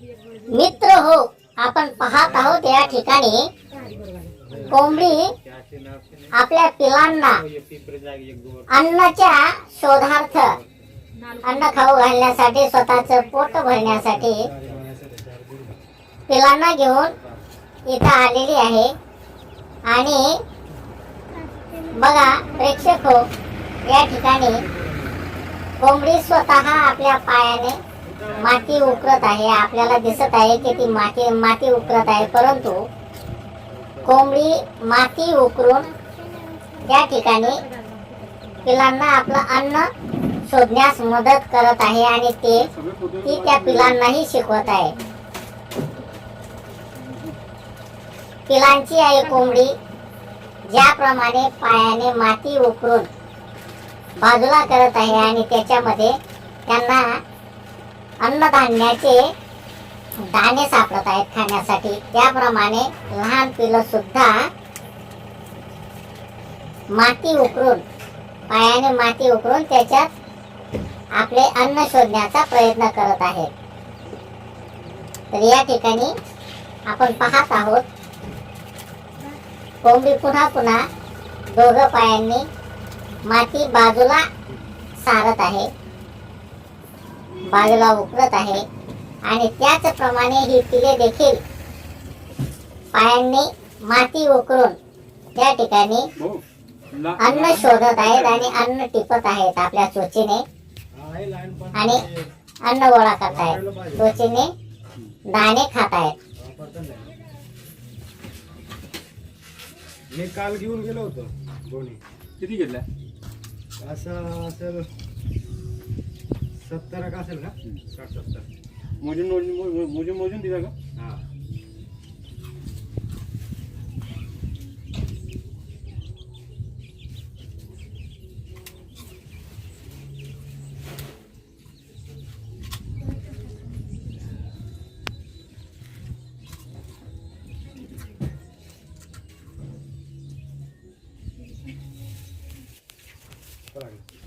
मित्र हो आपण पाहत आहोत या ठिकाणी कोंबडी आपल्या पिलांना अन्नाच्या शोधार्थ अन्न खाऊ घालण्यासाठी स्वतःच पोट भरण्यासाठी पिलांना घेऊन इथं आलेली आहे. आणि बघा प्रेक्षक हो या ठिकाणी कोंबडी स्वतः आपल्या पायाने माती उकरत आहे. आपल्याला दिसत आहे की ती माती माती उकरत आहे. परंतु कोंबडी माती उकरून त्या ठिकाणी पिलांना आपलं अन्न शोधण्यास मदत करत आहे आणि ते ती त्या पिलांनाही शिकवत आहे. पिलांची आहे कोंबडी ज्याप्रमाणे पायाने माती उकरून बाजूला करत आहे आणि त्याच्यामध्ये त्यांना अन्नधान्याचे दाणे सापडत आहेत खाण्यासाठी. त्याप्रमाणे लहान पिलं सुद्धा माती उकरून पायाने माती उकरून त्याच्यात आपले अन्न शोधण्याचा प्रयत्न करत आहेत. तर या ठिकाणी आपण पाहत आहोत कोंबडी पुन्हा पुन्हा दोघं पायांनी माती बाजूला सारत आहे. बाजूला उकरत आहे. आणि त्याचप्रमाणे ही पिले देखील पायांनी माती उकरून त्या ठिकाणी अन्न शोधत आहेत आणि अन्न टिपत आहेत आपल्या चोचीने आणि अन्न गोळा करत आहेत. चोचीने दाणे खात आहेत. मी काल घेऊन गेलो होतो दोन्ही किती घेतल्या? असं असेल सत्तर का असेल का? साठ सत्तर. मोजून मोजून मोजून मोजून दिला का? हा. चला.